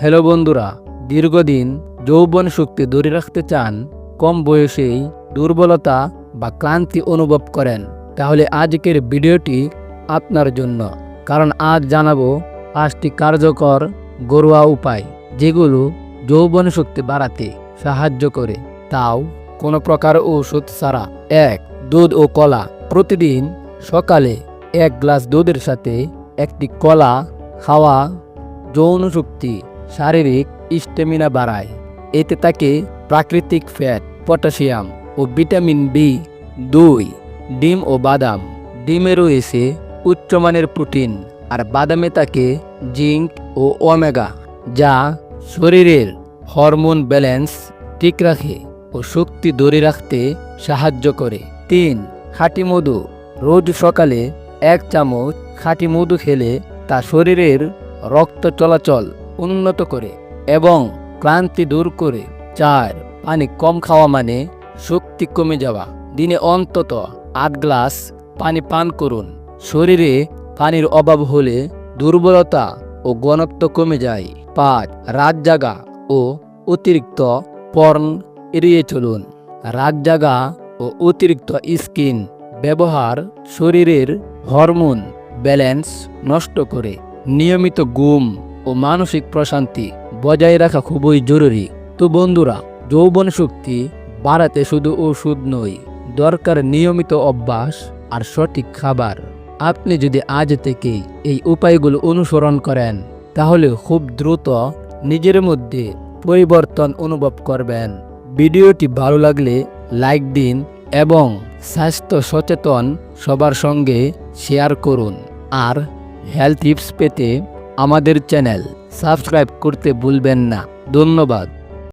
Hello বন্ধুরা, দীর্ঘদিন যৌবন শক্তি ধরে রাখতে চান, কম বয়সেই দুর্বলতা বা ক্লান্তি অনুভব করেন। তাহলে আজকের ভিডিওটি আপনার জন্য, কারণ আজ জানাব পাঁচটি কার্যকর ঘরোয়া উপায়, যেগুলো যৌবন শক্তি বাড়াতে সাহায্য করে। তাও কোনো প্রকার ওষুধ ছাড়া, এক, দুধ ও কলা। প্রতিদিন সকালে এক গ্লাস দুধের সাথে একটি কলা খাওয়া যৌন শক্তি শারীরিক স্টেমিনা বাড়ায়। এতে থাকে প্রাকৃতিক ফ্যাট, পটাশিয়াম ও ভিটামিন বি দুই, ডিম ও বাদাম। ডিমে রয়েছে উচ্চমানের প্রোটিন আর বাদামে থাকে জিঙ্ক ও ওমেগা, যা শরীরের হরমোন ব্যালেন্স ঠিক রাখে ও শক্তি ধরে রাখতে সাহায্য করে। তিন, খাঁটি মধু। রোজ সকালে এক চামচ খাঁটি মধু খেলে তা শরীরের রক্ত চলাচল উন্নত করে এবং ক্লান্তি দূর করে চার, পানি কম খাওয়া মানে শক্তি কমে যাওয়া। দিনে অন্তত আট গ্লাস পানি পান করুন। শরীরে পানির অভাব হলে দুর্বলতা ও ঘনত্ব কমে যায়। পাঁচ, রাত জাগা ও অতিরিক্ত পর্ন এড়িয়ে চলুন। রাত জাগা ও অতিরিক্ত স্কিন ব্যবহার শরীরের হরমোন ব্যালেন্স নষ্ট করে। নিয়মিত ঘুম ও মানসিক প্রশান্তি বজায় রাখা খুবই জরুরি। তো বন্ধুরা, যৌবন শক্তি বাড়াতে শুধু ওষুধ নয়, দরকার নিয়মিত অভ্যাস আর সঠিক খাবার। আপনি যদি আজ থেকে এই উপায়গুলো অনুসরণ করেন, তাহলে খুব দ্রুত নিজের মধ্যে পরিবর্তন অনুভব করবেন। ভিডিওটি ভালো লাগলে লাইক দিন এবং স্বাস্থ্য সচেতন সবার সঙ্গে শেয়ার করুন। আর হেলথ টিপস পেতে আমাদের চ্যানেল সাবস্ক্রাইব করতে ভুলবেন না। ধন্যবাদ।